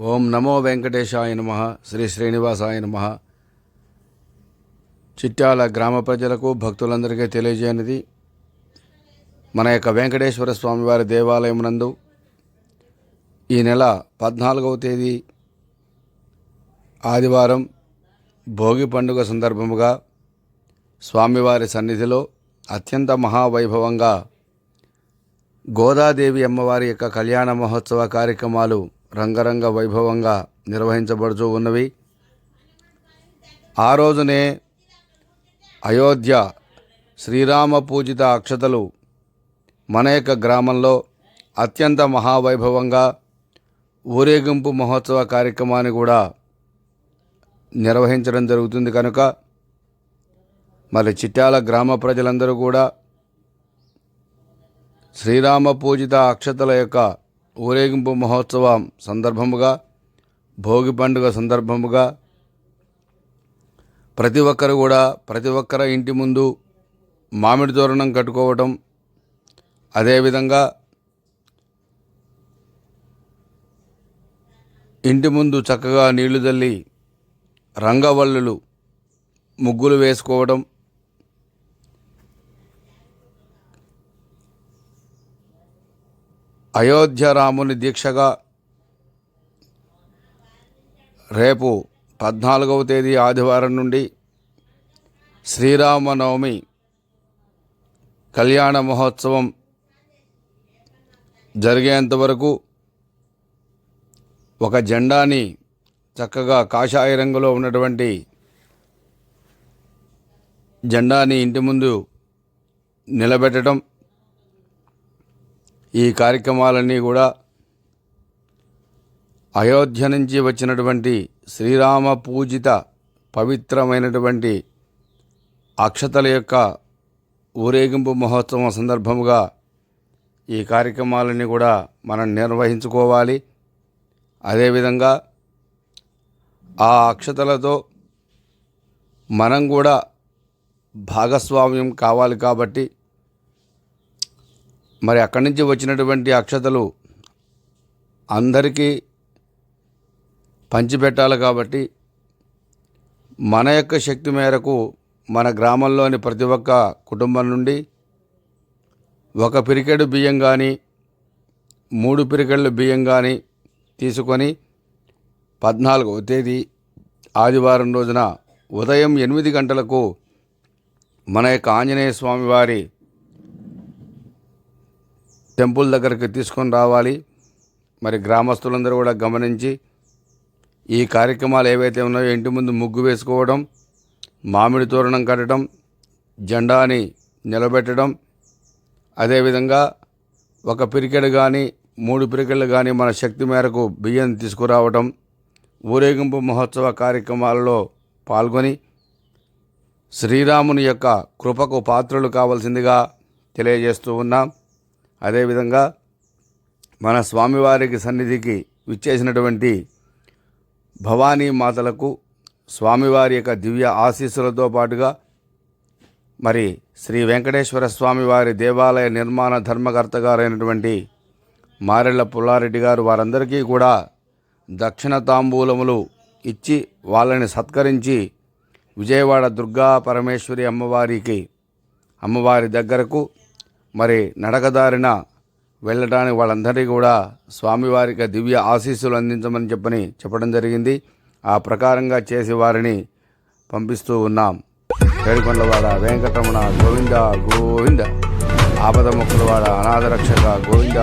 ఓం నమో వెంకటేశాయ నమ శ్రీ శ్రీనివాసాయ నమ. చిట్యాల గ్రామ ప్రజలకు భక్తులందరికీ తెలియజేయనిది మన యొక్క వెంకటేశ్వర స్వామివారి దేవాలయం నందు ఈ నెల పద్నాలుగవ తేదీ ఆదివారం భోగి పండుగ సందర్భముగా స్వామివారి సన్నిధిలో అత్యంత మహావైభవంగా గోదాదేవి అమ్మవారి యొక్క కళ్యాణ మహోత్సవ కార్యక్రమాలు రంగరంగ వైభవంగా నిర్వహించబడుతూ ఉన్నవి. ఆ రోజునే అయోధ్య శ్రీరామ పూజిత అక్షతలు మన యొక్క గ్రామంలో అత్యంత మహావైభవంగా ఊరేగింపు మహోత్సవ కార్యక్రమాన్ని కూడా నిర్వహించడం జరుగుతుంది కనుక మరి చిట్యాల గ్రామ ప్రజలందరూ కూడా శ్రీరామ పూజిత అక్షతల యొక్క ఊరేగింపు మహోత్సవం సందర్భముగా భోగి పండుగ సందర్భముగా ప్రతి ఒక్కరు కూడా ప్రతి ఒక్కరి ఇంటి ముందు మామిడి తోరణం కట్టుకోవటం అదేవిధంగా ఇంటి ముందు చక్కగా నీళ్ళు చల్లి రంగవల్లులు ముగ్గులు వేసుకోవడం అయోధ్య రాముని దీక్షగా రేపు పద్నాలుగవ తేదీ ఆదివారం నుండి శ్రీరామనవమి కళ్యాణ మహోత్సవం జరిగేంత వరకు ఒక జెండాని చక్కగా కాషాయ రంగులో ఉన్నటువంటి జెండాని ఇంటి ముందు నిలబెట్టడం ఈ కార్యక్రమాలన్నీ కూడా అయోధ్య నుంచి వచ్చినటువంటి శ్రీరామ పూజిత పవిత్రమైనటువంటి అక్షతల యొక్క ఊరేగింపు మహోత్సవం సందర్భముగా ఈ కార్యక్రమాలన్నీ కూడా మనం నిర్వహించుకోవాలి. అదేవిధంగా ఆ అక్షతలతో మనం కూడా భాగస్వామ్యం కావాలి కాబట్టి మరి అక్కడి నుంచి వచ్చినటువంటి అక్షతలు అందరికీ పంచిపెట్టాలి కాబట్టి మన యొక్క శక్తి మేరకు మన గ్రామంలోని ప్రతి ఒక్క కుటుంబం నుండి ఒక పిరికెడు బియ్యం కానీ మూడు పిరికెళ్ళు బియ్యం కానీ తీసుకొని పద్నాలుగవ తేదీ ఆదివారం రోజున ఉదయం ఎనిమిది గంటలకు మన యొక్క ఆంజనేయ స్వామి వారి టెంపుల్ దగ్గరికి తీసుకొని రావాలి. మరి గ్రామస్తులందరూ కూడా గమనించి ఈ కార్యక్రమాలు ఏవైతే ఉన్నాయో ఇంటి ముందు ముగ్గు వేసుకోవడం మామిడి తోరణం కట్టడం జెండాని నిలబెట్టడం అదేవిధంగా ఒక పిరికెడు కానీ మూడు పిరికెళ్ళు కానీ మన శక్తి మేరకు బియ్యం తీసుకురావటం ఊరేగింపు మహోత్సవ కార్యక్రమాలలో పాల్గొని శ్రీరాముని యొక్క కృపకు పాత్రలు కావాల్సిందిగా తెలియజేస్తూ ఉన్నాం. అదేవిధంగా మన స్వామివారికి సన్నిధికి విచ్చేసినటువంటి భవానీ మాతలకు స్వామివారి యొక్క దివ్య ఆశీస్సులతో పాటుగా మరి శ్రీ వెంకటేశ్వర స్వామివారి దేవాలయ నిర్మాణ ధర్మకర్త గారైనటువంటి మారెళ్ళ పుల్లారెడ్డి గారు వారందరికీ కూడా దక్షిణ తాంబూలములు ఇచ్చి వాళ్ళని సత్కరించి విజయవాడ దుర్గా పరమేశ్వరి అమ్మవారికి అమ్మవారి దగ్గరకు మరి నడకదారిన వెళ్ళడానికి వాళ్ళందరినీ కూడా స్వామివారికి దివ్య ఆశీస్సులు అందించమని చెప్పని చెప్పడం జరిగింది. ఆ ప్రకారంగా చేసి వారిని పంపిస్తూ ఉన్నాం. ఏడుకొండవాడ వెంకటరమణ గోవింద గోవింద. ఆపద మొక్కలవాడ అనాథ రక్షక గోవింద.